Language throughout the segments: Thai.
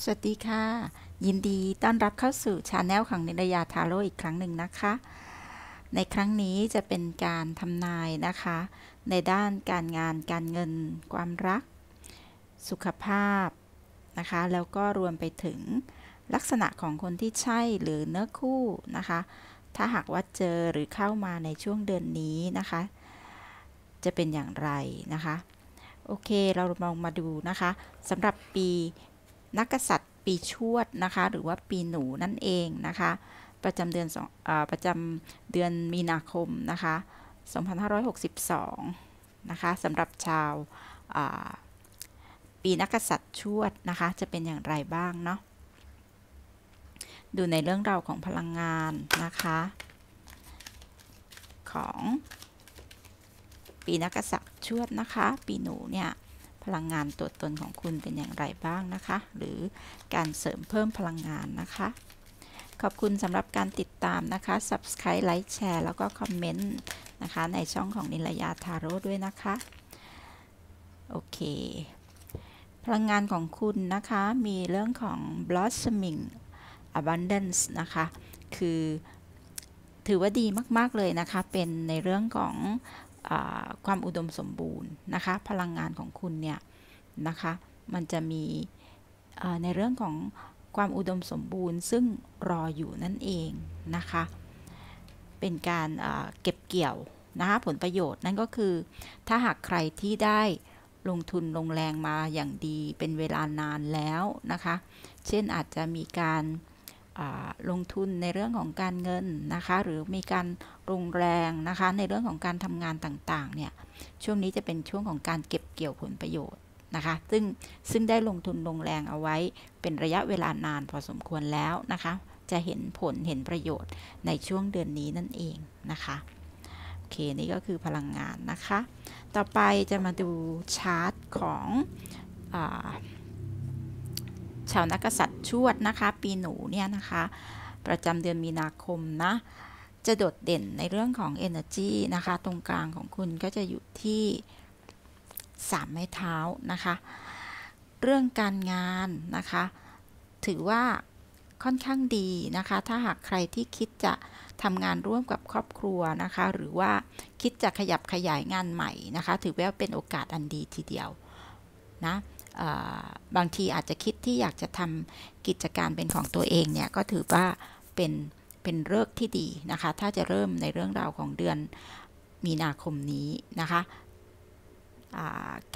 สวัสดีค่ะ ยินดีต้อนรับเข้าสู่ชาแนลของนิรยาทาโร่อีกครั้งหนึ่งนะคะ ในครั้งนี้จะเป็นการทำนายนะคะ ในด้านการงานการเงิน ความรัก สุขภาพนะคะ แล้วก็รวมไปถึงลักษณะของคนที่ใช่หรือเนื้อคู่นะคะ ถ้าหากว่าเจอหรือเข้ามาในช่วงเดือนนี้นะคะ จะเป็นอย่างไรนะคะ โอเคเราลองมาดูนะคะสำหรับปี นักกษัตริย์ปีชวดนะคะ หรือว่าปีหนูนั่นเองนะคะ ประจำเดือนสองประจำเดือนมีนาคมนะคะ 2562 นะคะสำหรับชาวปีนักกษัตริย์ชวดนะคะ จะเป็นอย่างไรบ้างเนาะดูในเรื่องราวของพลังงานนะคะ ของปีนักกษัตริย์ชวดนะคะ ปีหนูเนี่ย พลังงานตัวตนของคุณเป็นอย่างไรบ้างนะคะ หรือการเสริมเพิ่มพลังงานนะคะ ขอบคุณสำหรับการติดตามนะคะ Subscribe ไลค์แชร์แล้วก็คอมเมนต์นะคะ ในช่องของนิลยาทาโร่ด้วยนะคะ โอเค พลังงานของคุณนะคะ มีเรื่องของ blossoming abundance นะคะ คือถือว่าดีมาก ๆ เลยนะคะ เป็นในเรื่องของ ความอุดมสมบูรณ์นะคะ พลังงานของคุณเนี่ยนะคะ มันจะมีในเรื่องของความอุดมสมบูรณ์ ซึ่งรออยู่นั่นเองนะคะ เป็นการเก็บเกี่ยวนะคะผลประโยชน์นั่นก็คือ ถ้าหากใครที่ได้ลงทุนลงแรงมาอย่างดีเป็นเวลานานแล้วนะคะ เช่นอาจจะมีการลงทุนในเรื่องของการเงินนะคะ หรือมีการ ลงแรงนะคะ ในเรื่องของการทำงานต่างๆ เนี่ย ช่วงนี้จะเป็นช่วงของการเก็บเกี่ยวผลประโยชน์นะคะ ซึ่งซึ่งได้ลงทุนลงแรงเอาไว้เป็นระยะเวลานานพอสมควรแล้วนะคะ จะเห็นผลเห็นประโยชน์ในช่วงเดือนนี้นั่นเองนะคะโอเคนี่ก็คือพลังงานนะคะ ต่อไปจะมาดูชาร์ตของอชาวนักกษัตริย์ชวดนะคะ ปีหนูเนี่ยนะคะ ประจำเดือนมีนาคมนะ จะโดดเด่นในเรื่องของ Energy นะคะ ตรงกลางของคุณก็จะอยู่ที่ 3 ไม้เท้านะคะ เรื่องการงานนะคะ ถือว่าค่อนข้างดีนะคะ ถ้าหากใครที่คิดจะทำงานร่วมกับครอบครัวนะคะ หรือว่าคิดจะขยับขยายงานใหม่นะคะ ถือว่าเป็นโอกาสอันดีทีเดียวนะบางทีอาจจะคิดที่อยากจะทำกิจการเป็นของตัวเองเนี่ย ก็ถือว่าเป็น เป็นเลิกที่ดีนะคะ ถ้าจะเริ่มในเรื่องราวของเดือนมีนาคมนี้นะคะ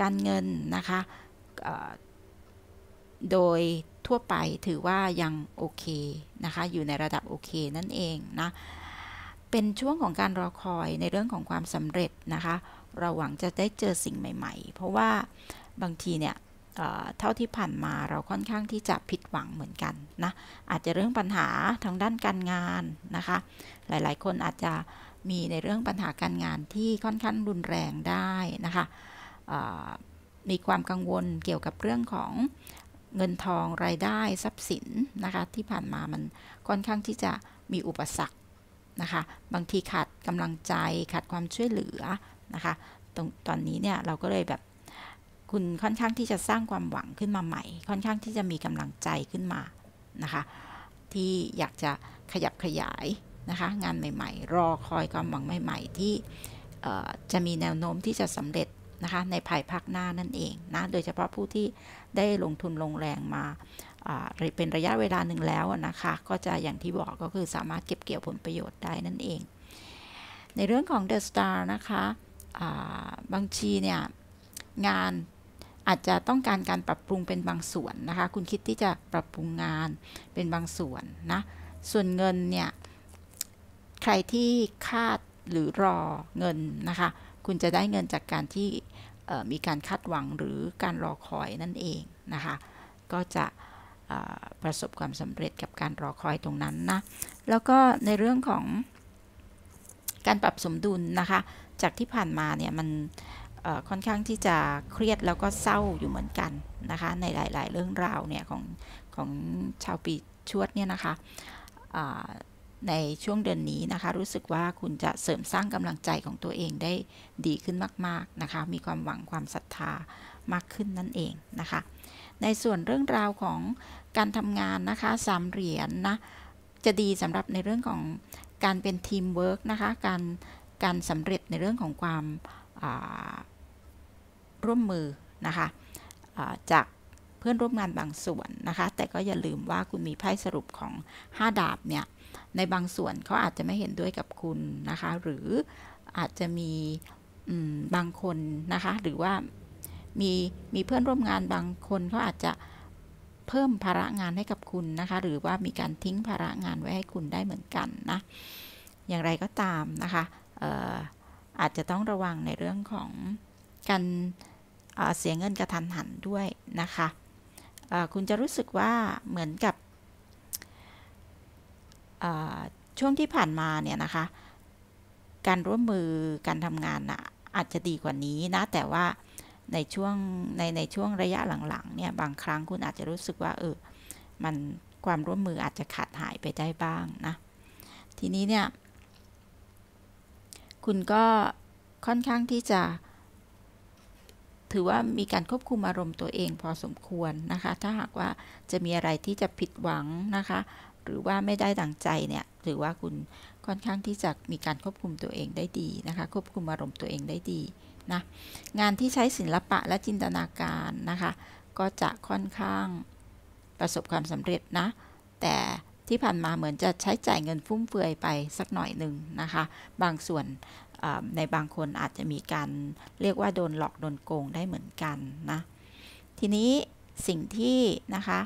การเงินนะคะโดยทั่วไปถือว่ายังโอเคนะคะ อยู่ในระดับโอเคนั่นเองนะ เป็นช่วงของการรอคอยในเรื่องของความสำเร็จนะคะ เราหวังจะได้เจอสิ่งใหม่ ๆ เพราะว่าบางทีเนี่ย เท่าที่ผ่านมาเราค่อนข้างที่จะผิดหวังเหมือนกันนะอาจจะเรื่องปัญหาทางด้านการงานนะคะ หลายๆ คนอาจจะมีในเรื่องปัญหาการงานที่ค่อนข้างรุนแรงได้นะคะมีความกังวลเกี่ยวกับเรื่องของเงินทองรายได้ทรัพย์สินนะคะที่ผ่านมามันค่อนข้างที่จะมีอุปสรรคนะคะบางทีขาดกำลังใจขาดความช่วยเหลือนะคะตรงตอนนี้เนี่ยเราก็เลยแบบ คุณค่อนข้างที่จะสร้างความหวังขึ้นมาใหม่ ค่อนข้างที่จะมีกำลังใจขึ้นมานะคะ ที่อยากจะขยับขยายนะคะ งานใหม่ๆ รอคอยความหวังใหม่ ๆ ที่จะมีแนวโน้มที่จะสำเร็จนะคะในภายภาคหน้านั่นเองนะ โดยเฉพาะผู้ที่ได้ลงทุนลงแรงมาเป็นระยะเวลาหนึ่งแล้วนะคะ ก็จะอย่างที่บอกก็คือสามารถเก็บเกี่ยวผลประโยชน์ได้นั่นเอง ในเรื่องของ The Star นะคะบางทีเนี่ยงาน อาจจะต้องการการปรับปรุงเป็นบางส่วนนะคะ คุณคิดที่จะปรับปรุงงานเป็นบางส่วนนะ ส่วนเงินเนี่ย ใครที่คาดหรือรอเงินนะคะ คุณจะได้เงินจากการที่มีการคาดหวังหรือการรอคอยนั่นเองนะคะ ก็จะประสบความสำเร็จกับการรอคอยตรงนั้นนะ แล้วก็ในเรื่องของการปรับสมดุลนะคะ จากที่ผ่านมาเนี่ยมัน ค่อนข้างที่จะเครียดแล้วก็เศร้าอยู่เหมือนกันนะคะในหลาย ๆ เรื่องราวเนี่ยของของชาวปีชวดเนี่ยนะคะในช่วงเดือนนี้นะคะ รู้สึกว่าคุณจะเสริมสร้างกำลังใจของตัวเองได้ดีขึ้นมาก ๆ นะคะ มีความหวังความศรัทธามากขึ้นนั่นเองนะคะ ในส่วนเรื่องราวของการทำงานนะคะสามเหรียญนนะจะดีสำหรับในเรื่องของการเป็นทีมเวิร์กนะคะการการสำเร็จในเรื่องของความ ร่วมมือนะคะจากเพื่อนร่วมงานบางส่วนนะคะ แต่ก็อย่าลืมว่าคุณมีไพ่สรุปของ 5 ดาบเนี่ย ในบางส่วนเขาอาจจะไม่เห็นด้วยกับคุณนะคะ หรืออาจจะมีบางคนนะคะ หรือว่ามีมีเพื่อนร่วมงานบางคนเขาอาจจะเพิ่มภาระงานให้กับคุณนะคะ หรือว่ามีการทิ้งภาระงานไว้ให้คุณได้เหมือนกันนะ อย่างไรก็ตามนะคะ อาจจะต้องระวังในเรื่องของการเสียเงินกระทันหันด้วยนะคะคุณจะรู้สึกว่าเหมือนกับช่วงที่ผ่านมาเนี่ยนะคะ การร่วมมือการทำงานนะอาจจะดีกว่านี้นะ แต่ว่าในช่วงในในช่วงระยะหลังๆเนี่ยบางครั้งคุณอาจจะรู้สึกว่าเออมันความร่วมมืออาจจะขาดหายไปได้บ้างนะ ทีนี้เนี่ย คุณก็ค่อนข้างที่จะ ถือว่ามีการควบคุมอารมณ์ตัวเองพอสมควรนะคะ ถ้าหากว่าจะมีอะไรที่จะผิดหวังนะคะ หรือว่าไม่ได้ดังใจเนี่ยถือว่าคุณค่อนข้างที่จะมีการควบคุมตัวเองได้ดีนะคะ ควบคุมอารมณ์ตัวเองได้ดีนะงานที่ใช้ศิลปะและจินตนาการนะคะ ก็จะค่อนข้างประสบความสำเร็จนะ แต่ ที่ผ่านมาเหมือนจะใช้จ่ายเงินฟุ่มเฟือยไปสักหน่อยหนึ่งนะคะ บางส่วนในบางคนอาจจะมีการเรียกว่าโดนหลอกโดนโกงได้เหมือนกันนะ ทีนี้สิ่งที่นะคะ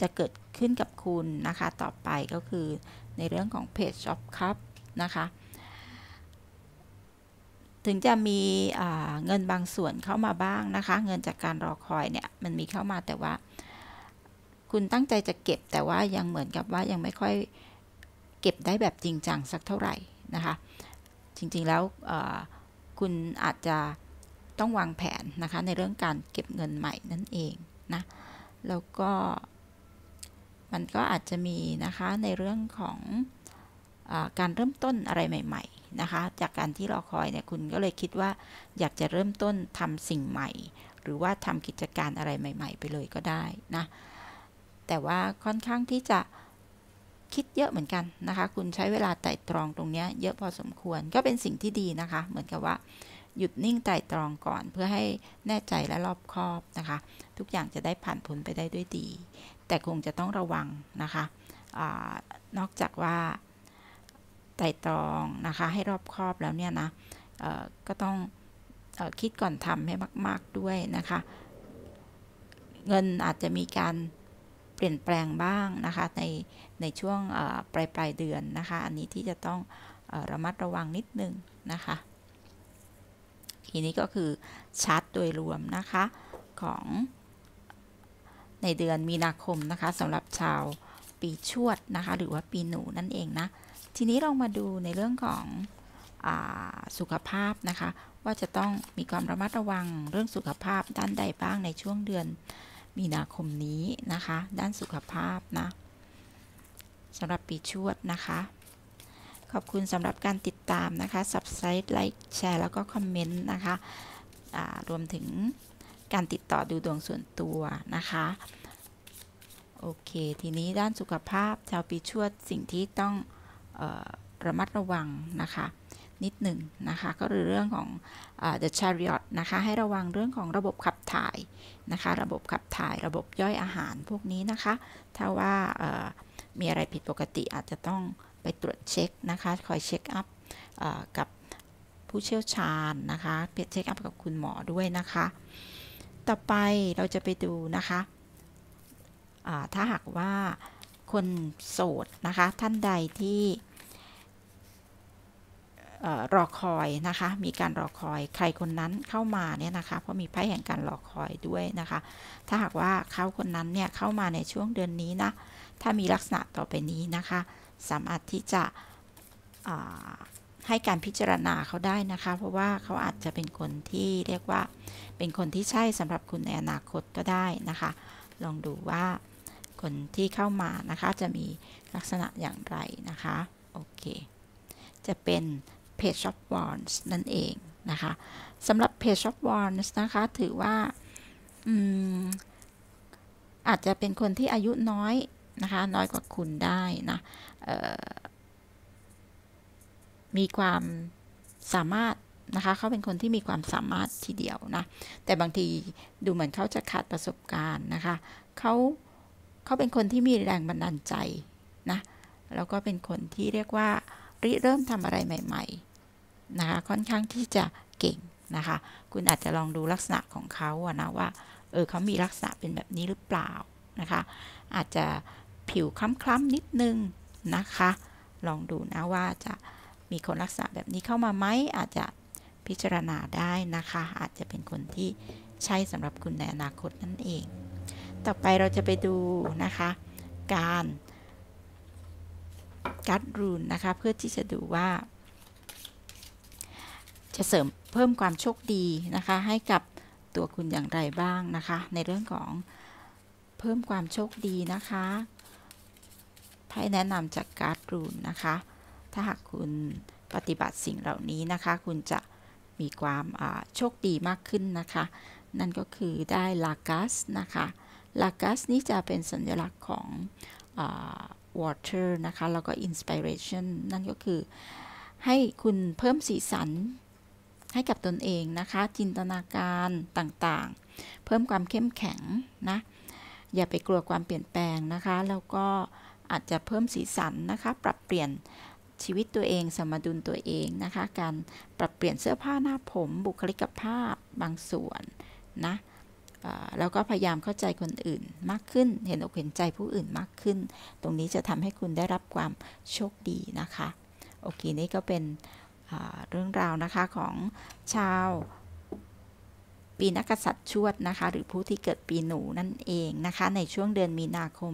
จะเกิดขึ้นกับคุณนะคะต่อไปก็คือในเรื่องของเพจช็อปครับนะคะ ถึงจะมีเงินบางส่วนเข้ามาบ้างนะคะ เงินจากการรอคอยเนี่ยมันมีเข้ามาแต่ว่า คุณตั้งใจจะเก็บแต่ว่ายังเหมือนกับว่ายังไม่ค่อยเก็บได้แบบจริงจังสักเท่าไหร่นะคะ จริงๆแล้วคุณอาจจะต้องวางแผนนะคะในเรื่องการเก็บเงินใหม่นั่นเองนะ แล้วก็มันก็อาจจะมีนะคะในเรื่องของอการเริ่มต้นอะไรใหม่ ๆนะคะ จากการที่รอคอยเนี่ยคุณก็เลยคิดว่าอยากจะเริ่มต้นทำสิ่งใหม่ หรือว่าทำกิจการอะไรใหม่ ๆ ไปเลยก็ได้นะ แต่ว่าค่อนข้างที่จะคิดเยอะเหมือนกันนะคะ คุณใช้เวลาไต่ตรองตรงนี้เยอะพอสมควร ก็เป็นสิ่งที่ดีนะคะ เหมือนกับว่า หยุดนิ่งไต่ตรองก่อน เพื่อให้แน่ใจและรอบคอบนะคะ ทุกอย่างจะได้ผ่านพ้นไปได้ด้วยดี แต่คงจะต้องระวังนะคะอนอกจากว่าไต่ตรองนะคะ ให้รอบคอบแล้วเนี่ยนะก็ต้องอคิดก่อนทำให้มาก ๆด้วยนะคะ เงินอาจจะมีการ เปลี่ยนแปลงบ้างนะคะในในช่วงปลายปลายเดือนนะคะ อันนี้ที่จะต้องอระมัดระวังนิดนึงนะคะ ทีนี้ก็คือชาร์ตโดยรวมนะคะของในเดือนมีนาคมนะคะสำหรับชาวปีชวดนะคะ หรือว่าปีหนูนั่นเองนะ ทีนี้เรามาดูในเรื่องของอสุขภาพนะคะ ว่าจะต้องมีความระมัดระวังเรื่องสุขภาพด้านใดบ้างในช่วงเดือน มีนาคมนี้นะคะ ด้านสุขภาพนะสำหรับปีชวดนะคะ ขอบคุณสำหรับการติดตามนะคะ Subscribe ไลค์แชร์แล้วก็คอมเมนต์นะคะรวมถึงการติดต่อดูดวงส่วนตัวนะคะ โอเค ทีนี้ด้านสุขภาพชาวปีชวดสิ่งที่ต้องออระมัดระวังนะคะ นิดหนึ่งนะคะก็คือเรื่องของ the chariot นะคะให้ระวังเรื่องของระบบขับถ่ายนะคะระบบขับถ่ายระบบย่อยอาหารพวกนี้นะคะ ถ้าว่ามีอะไรผิดปกติอาจจะต้องไปตรวจเช็คนะคะคอยเช็คอัพกับผู้เชี่ยวชาญนะคะเปเช็คอัพกับคุณหมอด้วยนะคะ ต่อไปเราจะไปดูนะคะถ้าหากว่าคนโสดนะคะท่านใดที่ รอคอยนะคะ มีการรอคอยใครคนนั้นเข้ามาเนี่ยนะคะ เพราะมีไพ่แห่งการรอคอยด้วยนะคะ ถ้าหากว่าเขาคนนั้นเนี่ยเข้ามาในช่วงเดือนนี้นะ ถ้ามีลักษณะต่อไปนี้นะคะ สามารถที่จะให้การพิจารณาเขาได้นะคะ เพราะว่าเขาอาจจะเป็นคนที่เรียกว่า เป็นคนที่ใช่สำหรับคุณในอนาคตก็ได้นะคะ ลองดูว่าคนที่เข้ามานะคะจะมีลักษณะอย่างไรนะคะ โอเค จะเป็น Page of Wands นั่นเองนะคะสำหรับ Page of Wands นะคะ ถือว่าอืมอาจจะเป็นคนที่อายุน้อยนะคะ น้อยกว่าคุณได้นะมีความสามารถนะคะ เขาเป็นคนที่มีความสามารถทีเดียวนะ แต่บางทีดูเหมือนเขาจะขาดประสบการณ์นะคะ เขาเขาเป็นคนที่มีแรงบันดาลใจนะ แล้วก็เป็นคนที่เรียกว่า ริเริ่มทำอะไรใหม่ๆนะคะค่อนข้างที่จะเก่งนะคะ คุณอาจจะลองดูลักษณะของเขาอะนะว่าเออเขามีลักษณะเป็นแบบนี้หรือเปล่านะคะ อาจจะผิวคล้ำๆนิดนึงนะคะ ลองดูนะว่าจะมีคนลักษณะแบบนี้เข้ามาไหมอาจจะพิจารณาได้นะคะ อาจจะเป็นคนที่ใช่สำหรับคุณในอนาคตนั่นเอง ต่อไปเราจะไปดูนะคะ การ การ์ดรูนนะคะ เพื่อที่จะดูว่า จะเสริมเพิ่มความโชคดีนะคะ ให้กับตัวคุณอย่างไรบ้างนะคะ ในเรื่องของเพิ่มความโชคดีนะคะไพ่แนะนำจากการ์ดรูนนะคะ ถ้าหากคุณปฏิบัติสิ่งเหล่านี้นะคะ คุณจะมีความโชคดีมากขึ้นนะคะ นั่นก็คือได้ลากัสนะคะลากัสนี้จะเป็นสัญลักษณ์ของ water นะคะ แล้วก็ inspiration นั่นก็คือ ให้คุณเพิ่มสีสันให้กับตนเองนะคะ จินตนาการต่างๆ เพิ่มความเข้มแข็งนะ อย่าไปกลัวความเปลี่ยนแปลงนะคะ แล้วก็อาจจะเพิ่มสีสันนะคะ ปรับเปลี่ยนชีวิตตัวเอง สมดุลตัวเองนะคะ การปรับเปลี่ยนเสื้อผ้าหน้าผม บุคลิกภาพบางส่วนนะ แล้วก็พยายามเข้าใจคนอื่นมากขึ้น เห็นอกเห็นใจผู้อื่นมากขึ้น ตรงนี้จะทำให้คุณได้รับความโชคดีนะคะ โอเค นี่ก็เป็นเรื่องราวนะคะของชาวปีนักษัตริย์ชวดนะคะ หรือผู้ที่เกิดปีหนูนั่นเองนะคะ ในช่วงเดือนมีนาคม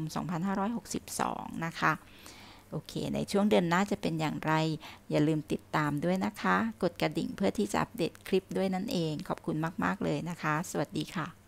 2562 นะคะ โอเค ในช่วงเดือนหน้าจะเป็นอย่างไร อย่าลืมติดตามด้วยนะคะ กดกระดิ่งเพื่อที่จะอัปเดตคลิปด้วยนั่นเอง ขอบคุณมาก ๆ เลยนะคะ สวัสดีค่ะ